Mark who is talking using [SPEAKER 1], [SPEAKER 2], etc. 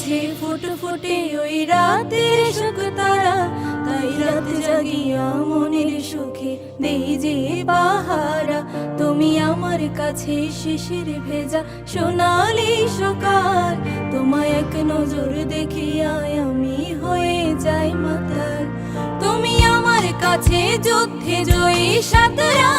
[SPEAKER 1] আছে ফুটো ফুটে ওই রাতে সুখ তারা, তাই রাত জাগিয়া মনের সুখে দেই যে পাহারা। তুমি আমার কাছে শিশির ভেজা সোনালি সকাল তোমায় এক নজর দেখিয়া আমি হয়ে যাই মাতার তুমি আমার কাছে যুদ্ধে জয়ী সাতরা